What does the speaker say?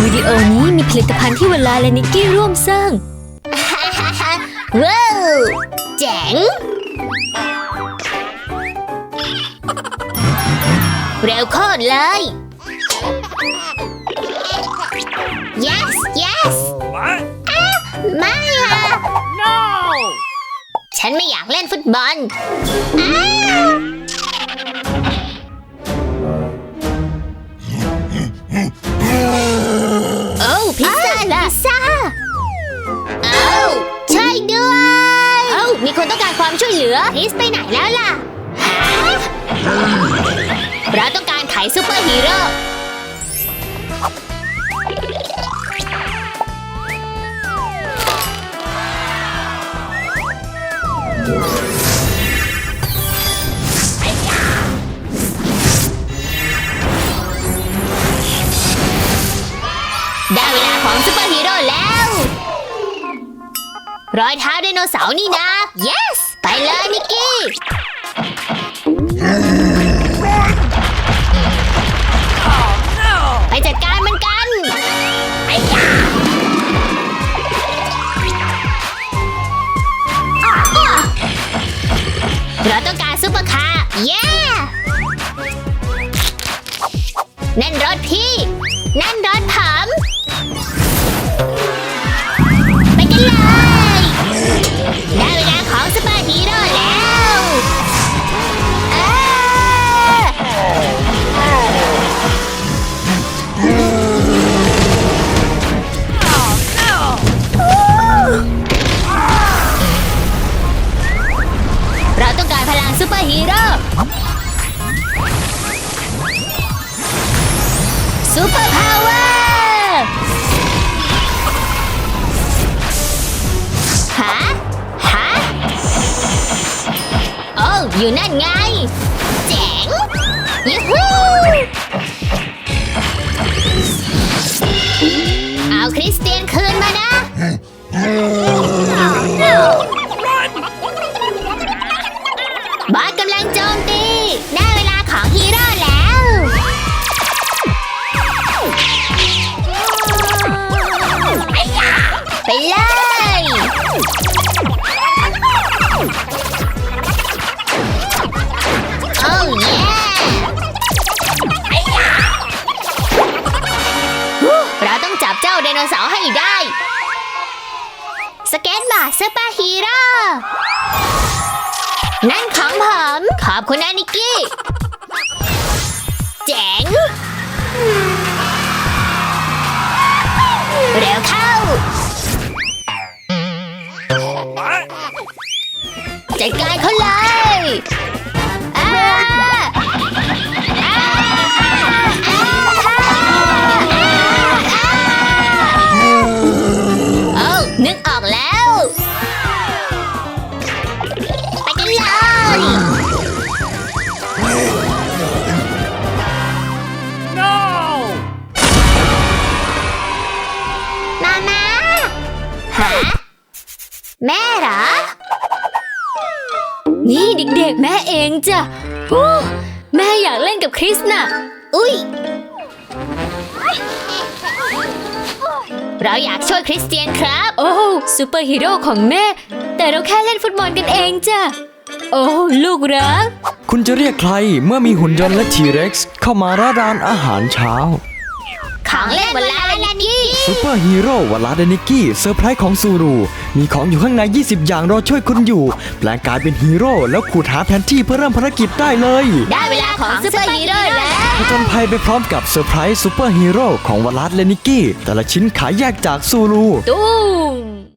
วิดีโอนี้มีผลิตภัณฑ์ที่เวลาและนิกกี้ร่วมสร้าง ว้าวเจ๋ง เร็วโคตรเลย yes yes ไม่อะ No! ฉันไม่อยากเล่นฟุตบอลอ้า ลือคริสไปไหนแล้วล่ะฮะเราต้องการขายซูเปอร์ฮีโร่ได้เวลาของซูเปอร์ฮีโร่แล้ว รอยเท้าไดโนเสาร์นี่นะ yes ไปเลยนิกกี้ ไปจัดการมันกันไอ้ยาเราต้องการซุปเปอร์คาร์เย้นั่นรถพี่ นั่นรถผม ซูเปอร์ฮีโร่ซูเปอร์พาวเวอร์ฮะฮะโอ้อยู่นั่นไง เจ๋งยูฮูเอาคริสเตียนคืนมานะ ไดโนเสาร์ให้ได้ สเก็ตบอร์ดซูเปอร์ฮีโร่นั่นของผม ขอบคุณนะนิกกี้ เจ๋ง เร็วเข้า What? จัดการเขาเลย No! มามาฮะแม่เหรอ นี่เด็กๆ แม่เองจ้ะฮู้แม่อยากเล่นกับคริสน่ะ อุ้ย เราอยากช่วยคริสเตียนครับ โอ้ซูเปอร์ฮีโร่ของแม่ แต่เราแค่เล่นฟุตบอลกันเองจ้ะ โอ้ลูกรัก คุณจะเรียกใครเมื่อมีหุ่นยนต์และทีเร็กซ์เข้ามาร้านร้านอาหารเช้า ของเล่นเวลาและนิกกี้ซูเปอร์ฮีโร่วลาเดนิกกี้เซอร์ไพรส์ของซูรู มีของอยู่ข้างใน 20 อย่างรอช่วยคุณอยู่ แปลงกายเป็นฮีโร่แล้วขูดหาแผนที่เพื่อเริ่มภารกิจได้เลยได้เวลาของซูเปอร์ฮีโร่แล้ว ผจญภัยไปพร้อมกับเซอร์ไพรส์ซูเปอร์ฮีโร่ของวลาดและนิกกี้แต่ละชิ้นขายแยกจากซูรู ตูม